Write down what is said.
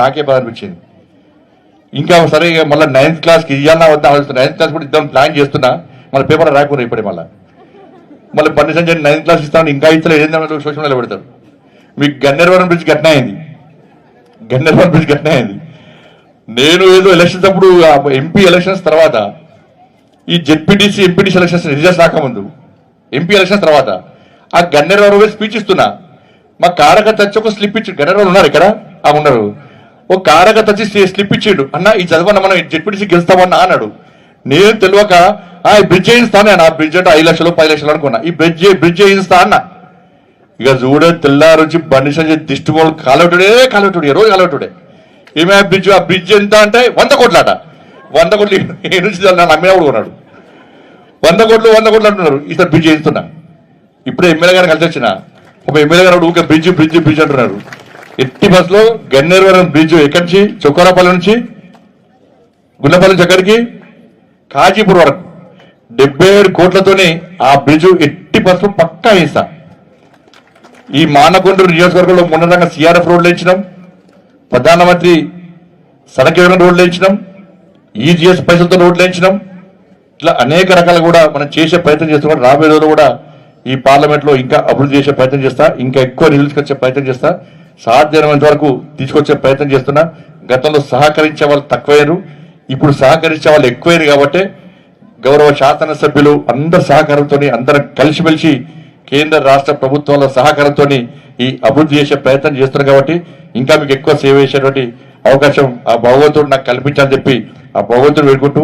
నాకే బాధ అనిపించింది. ఇంకా సరే ఇక మళ్ళీ నైన్త్ క్లాస్కి ఇవ్వాలన్నా వద్దా ఆలోచిస్తున్నా నైన్త్ క్లాస్ కూడా ఇద్దాం ప్లాన్ చేస్తున్నా. మళ్ళీ పేపర్ రాకుండా ఇప్పుడే మళ్ళీ. మళ్ళీ బండి సంజయ్ నైన్త్ క్లాస్ ఇస్తాను ఇంకా ఇస్తలేదు. ఏంటంటే సోషల్ మీడియాలో పెడతారు. మీకు గన్నేరవరం బ్రిడ్జ్ ఘటన అయింది గన్నేరవరం బ్రిడ్జ్ ఘటన అయింది నేను ఏదో ఎలక్షన్స్ అప్పుడు ఎంపీ ఎలక్షన్స్ తర్వాత ఈ జెడ్పీటీసీ ఎంపీటీసీ ఎలక్షన్స్ రిజల్ట్స్ రాకముందు ఎంపీ ఎలక్షన్స్ తర్వాత ఆ గన్నేరవరం స్పీచ్ ఇస్తున్నా. మా కారకత్త వచ్చి ఒక స్లిప్ ఇచ్చి గన్నేరవరం ఉన్నారు ఇక్కడ? ఆ ఉన్నారు. ఒక కారకత్త వచ్చి స్లిప్ ఇచ్చిండు. అన్న ఈ చదవన్న మనం జెడ్పీటీసీ గెలుస్తామన్నా అన్నాడు. నేను తెలియక ఆ బ్రిడ్జ్ వేయిస్తాను ఆ బ్రిడ్జ్ అంటే ఐదు లక్షలు పది లక్షలు అనుకున్నా. ఈ బ్రిడ్జ్ బ్రిడ్జ్ వేయిస్తా అన్న. ఇక చూడ తెల్లారొచ్చి బండి సంజయ్ దిష్టి వాళ్ళు కాలవటుడే కాలవటుడే రోజు కాలవటుడే ఏమే ఆ బ్రిడ్జ్ ఆ బ్రిడ్జ్ ఎంత అంటే వంద కోట్లట. వంద కోట్లు ఏ నుంచి నన్ను అమ్మినప్పుడు కొన్నాడు. వంద కోట్లు వంద కోట్లు అంటున్నారు. ఇతను బ్రిడ్జ్ వేయిస్తున్నా. ఇప్పుడే ఎమ్మెల్యే గారిని కలిసి వచ్చిన. ఒక ఎమ్మెల్యే గారు ఊకే బ్రిడ్జ్ బ్రిడ్జ్ బ్రిడ్జ్ అంటున్నారు. ఎట్టి బస్సులో గన్నేరువరం బ్రిడ్జ్ ఎక్కడి నుంచి చొక్కోరాపల్లి నుంచి గుల్లపల్లి నుంచి ఎక్కడికి? కాజీపూర్ వరకు. డెబ్బై ఏడు కోట్లతోనే ఆ బ్రిడ్జ్ ఎట్టి బస్సులు పక్కా వేస్తా. ఈ మానకొండూరు నియోజకవర్గంలో మొన్నరంగా సిఆర్ఎఫ్ రోడ్లు ఇచ్చినాం ప్రధానమంత్రి సడక్ యోజన రోడ్లు ఇచ్చినాం ఈజీఎస్ పైసలతో రోడ్లు ఇచ్చినాం ఇట్లా అనేక రకాలు కూడా మనం చేసే ప్రయత్నం చేస్తున్నాం. రాబోయే రోజులు కూడా ఈ పార్లమెంట్లో ఇంకా అభివృద్ధి చేసే ప్రయత్నం చేస్తా. ఇంకా ఎక్కువ నిధులు తీసుకొచ్చే ప్రయత్నం చేస్తా. సాధ్యమైనంత వరకు తీసుకొచ్చే ప్రయత్నం చేస్తున్నా. గతంలో సహకరించే వాళ్ళు తక్కువయ్యారు. ఇప్పుడు సహకరించే వాళ్ళు ఎక్కువయ్యారు కాబట్టి గౌరవ శాసనసభ్యులు అందరి సహకారంతో అందరం కలిసిమెలిసి కేంద్ర రాష్ట్ర ప్రభుత్వాల సహకారంతో ఈ అభివృద్ధి చేసే ప్రయత్నం చేస్తున్నారు కాబట్టి ఇంకా మీకు ఎక్కువ సేవ చేసేటువంటి అవకాశం ఆ భగవంతుడు నాకు కల్పించాలని చెప్పి ఆ భగవంతుడు వేడుకుంటూ